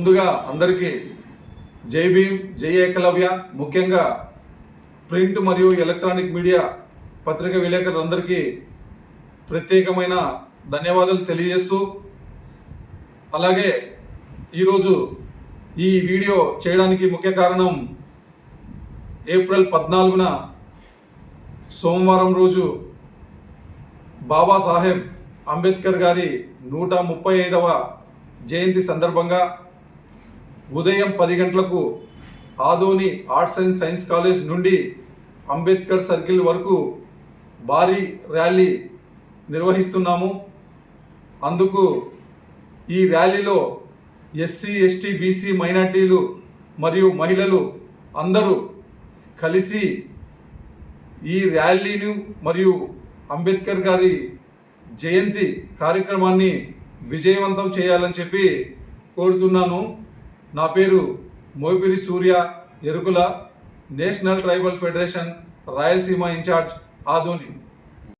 ముందుగా అందరికీ జై భీమ్ జై ఏకలవ్య. ముఖ్యంగా ప్రింట్ మరియు ఎలక్ట్రానిక్ మీడియా పత్రిక విలేకరులందరికీ ప్రత్యేకమైన ధన్యవాదాలు తెలియజేస్తూ అలాగే ఈరోజు ఈ వీడియో చేయడానికి ముఖ్య కారణం ఏప్రిల్ పద్నాలుగున సోమవారం రోజు బాబాసాహెబ్ అంబేద్కర్ గారి నూట ముప్పై ఐదవ జయంతి సందర్భంగా ఉదయం పది గంటలకు Adoni arts and science college నుండి అంబేద్కర్ సర్కిల్ వరకు భారీ ర్యాలీ నిర్వహిస్తున్నాము. అందుకు ఈ ర్యాలీలో ఎస్సీ ఎస్టీ బీసీ మైనార్టీలు మరియు మహిళలు అందరూ కలిసి ఈ ర్యాలీని మరియు అంబేద్కర్ గారి జయంతి కార్యక్రమాన్ని విజయవంతం చేయాలని చెప్పి కోరుతున్నాను. నా పేరు Mopiri Surya Erukula national tribal federation Rayalaseema in charge Adoni